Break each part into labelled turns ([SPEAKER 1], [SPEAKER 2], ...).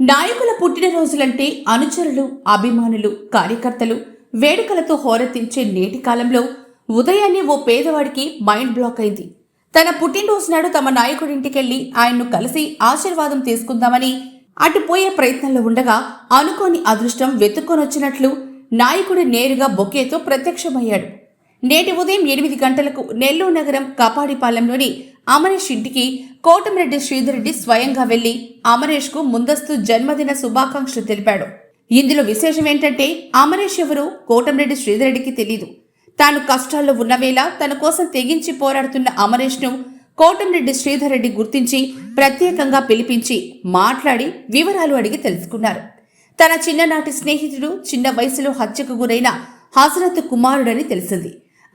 [SPEAKER 1] నాయకుల పుట్టినరోజులంటే అనుచరులు అభిమానులు కార్యకర్తలు వేడుకలతో హోరెత్తించే నేటి కాలంలో ఉదయాన్నే ఓ పేదవాడికి మైండ్ బ్లాక్ అయింది. తన పుట్టినరోజు నాడు తమ నాయకుడింటికెళ్ళి ఆయన్ను కలిసి ఆశీర్వాదం తీసుకుందామని అటుపోయే ప్రయత్నంలో ఉండగా అనుకోని అదృష్టం వెతుక్కొనొచ్చినట్లు నాయకుడు నేరుగా బొకేతో ప్రత్యక్షమయ్యాడు. నేటి ఉదయం ఎనిమిది గంటలకు నెల్లూరు నగరం కాపాడిపాలెంలోని అమరేష్ ఇంటికి కోటమిరెడ్డి శ్రీధర్రెడ్డి స్వయంగా వెళ్ళి అమరేష్కు ముందస్తు జన్మదిన శుభాకాంక్షలు తెలిపాడు. ఇందులో విశేషం ఏంటంటే అమరేష్ ఎవరు కోటమిరెడ్డి శ్రీధర్రెడ్డికి తెలీదు. తాను కష్టాల్లో ఉన్న వేళ తన కోసం తెగించి పోరాడుతున్న అమరేష్ను కోటమిరెడ్డి కోటంరెడ్డి శ్రీధర్ రెడ్డి గుర్తించి ప్రత్యేకంగా పిలిపించి మాట్లాడి వివరాలు అడిగి తెలుసుకున్నారు. తన చిన్ననాటి స్నేహితుడు చిన్న వయసులో హత్యకు గురైన హజరత్ కుమారుడని తెలిసింది.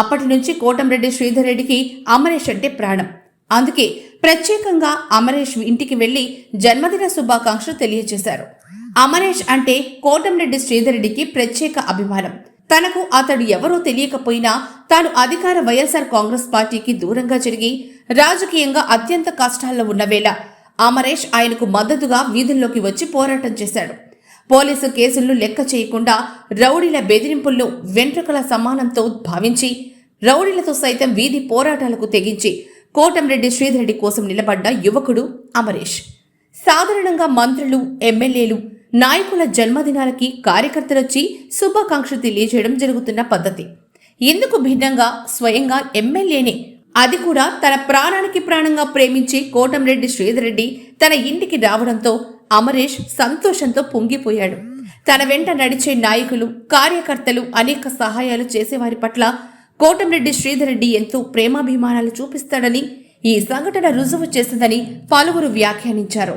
[SPEAKER 1] అప్పటి నుంచి కోటంరెడ్డి శ్రీధర్ రెడ్డికి అమరేష్ అంటే ప్రాణం. అందుకే ప్రత్యేకంగా అమరేష్ ఇంటికి వెళ్ళి జన్మదిన శుభాకాంక్షలు తెలియజేశారు. అమరేష్ అంటే కోటంరెడ్డి శ్రీధర్ రెడ్డికి ప్రత్యేక అభిమానం. తనకు అతడు ఎవరో తెలియకపోయినా తాను అధికార వైఎస్ఆర్ కాంగ్రెస్ పార్టీకి దూరంగా జరిగి రాజకీయంగా అత్యంత కష్టాల్లో ఉన్న వేళ అమరేష్ ఆయనకు మద్దతుగా వీధుల్లోకి వచ్చి పోరాటం చేశాడు. పోలీసు కేసులను లెక్క చేయకుండా రౌడీల బెదిరింపుల్లో వెంట్రుకల సమానంతో భావించి రౌడీలతో సైతం వీధి పోరాటాలకు తెగించి కోటంరెడ్డి శ్రీధరెడ్డి కోసం నిలబడ్డ యువకుడు అమరేష్. సాధారణంగా మంత్రులు ఎమ్మెల్యేలు నాయకుల జన్మదినాలకి కార్యకర్తలొచ్చి శుభాకాంక్షలు తెలియజేయడం జరుగుతున్న పద్ధతి. ఇందుకు భిన్నంగా స్వయంగా ఎమ్మెల్యేనే అది కూడా తన ప్రాణానికి ప్రాణంగా ప్రేమించి కోటంరెడ్డి శ్రీధరెడ్డి తన ఇంటికి రావడంతో అమరేష్ సంతోషంతో పొంగిపోయాడు. తన వెంట నడిచే నాయకులు కార్యకర్తలు అనేక సహాయాలు చేసేవారి పట్ల కోటంరెడ్డి శ్రీధరెడ్డి ఎంతో ప్రేమాభిమానాలు చూపిస్తాడని ఈ సంఘటన రుజువు చేసిందని పలువురు వ్యాఖ్యానించారు.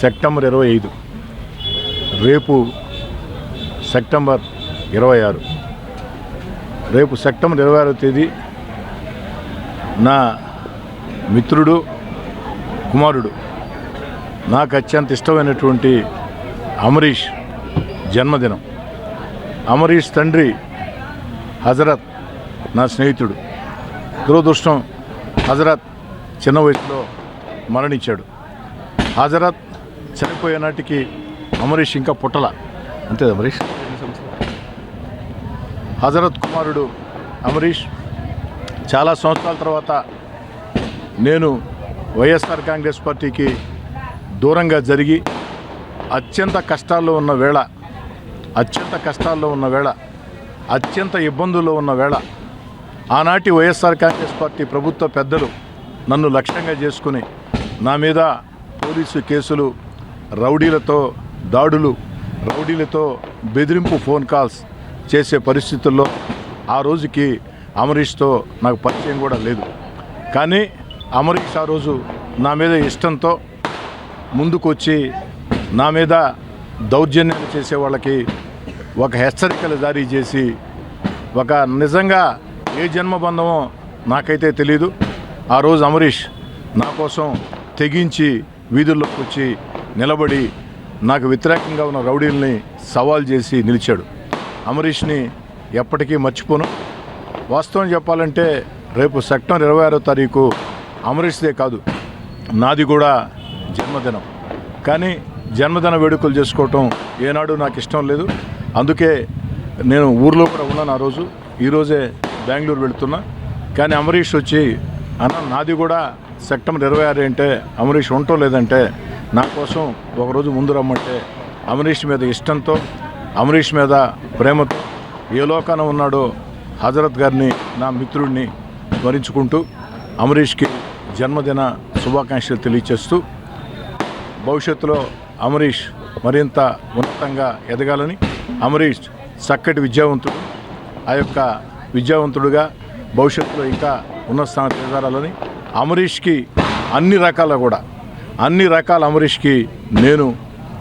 [SPEAKER 2] సెప్టెంబర్ ఇరవై ఐదు. రేపు సెప్టెంబర్ ఇరవై ఆరు. రేపు సెప్టెంబర్ ఇరవై ఆరో తేదీ నా మిత్రుడు కుమారుడు నాకు అత్యంత ఇష్టమైనటువంటి అమరీష్ జన్మదినం. అమరీష్ తండ్రి హజరత్ నా స్నేహితుడు. దురదృష్టం హజరత్ చిన్న వయసులో మరణించాడు. హజరత్ చనిపోయే నాటికి అమరీష్ ఇంకా పుట్టల. అంతే అమరీష్? హజరత్ కుమారుడు అమరీష్ చాలా సంవత్సరాల తర్వాత నేను వైఎస్ఆర్ కాంగ్రెస్ పార్టీకి దూరంగా జరిగి అత్యంత కష్టాల్లో ఉన్న వేళ అత్యంత కష్టాల్లో ఉన్న వేళ అత్యంత ఇబ్బందుల్లో ఉన్న వేళ ఆనాటి వైఎస్ఆర్ కాంగ్రెస్ పార్టీ ప్రభుత్వ పెద్దలు నన్ను లక్ష్యంగా చేసుకుని నా మీద పోలీసు కేసులు రౌడీలతో దాడులు రౌడీలతో బెదిరింపు ఫోన్ కాల్స్ చేసే పరిస్థితుల్లో ఆ రోజుకి అమరీష్తో నాకు పరిచయం కూడా లేదు. కానీ అమరీష్ ఆ రోజు నా మీద ఇష్టంతో ముందుకు వచ్చి నా మీద దౌర్జన్యాలు చేసే వాళ్ళకి ఒక హెచ్చరికలు జారీ చేసి ఒక నిజంగా ఏ జన్మబంధమో నాకైతే తెలీదు. ఆ రోజు అమరీష్ నా కోసం తెగించి వీధుల్లోకి వచ్చి నిలబడి నాకు వ్యతిరేకంగా ఉన్న రౌడీల్ని సవాల్ చేసి నిలిచాడు. అమరీష్ని ఎప్పటికీ మర్చిపోను. వాస్తవం చెప్పాలంటే రేపు సెప్టెంబర్ ఇరవై ఆరో తారీఖు అమరీష్దే కాదు నాది కూడా జన్మదినం. కానీ జన్మదిన వేడుకలు చేసుకోవటం ఏనాడు నాకు ఇష్టం లేదు. అందుకే నేను ఊర్లో కూడా ఉన్నాను ఆ రోజు. ఈరోజే బెంగళూరు వెళుతున్నా. కానీ అమరీష్ వచ్చి అన్న నాది కూడా సెప్టెంబర్ ఇరవై ఆరు అంటే అమరీష్ ఉండటం లేదంటే నా కోసం ఒకరోజు ముందు రమ్మంటే అమరీష్ మీద ఇష్టంతో అమరీష్ మీద ప్రేమతో ఏ లోకాన ఉన్నాడో హజరత్ గారిని నా మిత్రుడిని స్మరించుకుంటూ అమరీష్కి జన్మదిన శుభాకాంక్షలు తెలియచేస్తూ భవిష్యత్తులో అమరీష్ మరింత ఉన్నతంగా ఎదగాలని అమరీష్ చక్కటి విద్యావంతుడు. ఆ యొక్క విద్యావంతుడుగా భవిష్యత్తులో ఇంకా ఉన్నత స్థానం చేరాలని అమరీష్కి అన్ని రకాల కూడా అన్ని రకాల అమరీష్కి నేను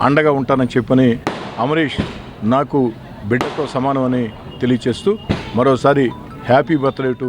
[SPEAKER 2] అండగా ఉంటానని చెప్పని అమరీష్ నాకు బిడ్డతో సమానమని తెలియచేస్తూ మరోసారి హ్యాపీ బర్త్డే టు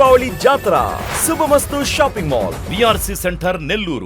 [SPEAKER 3] दीपावली जात्रा शुभ मस्तु shopping
[SPEAKER 4] mall B centre Nellore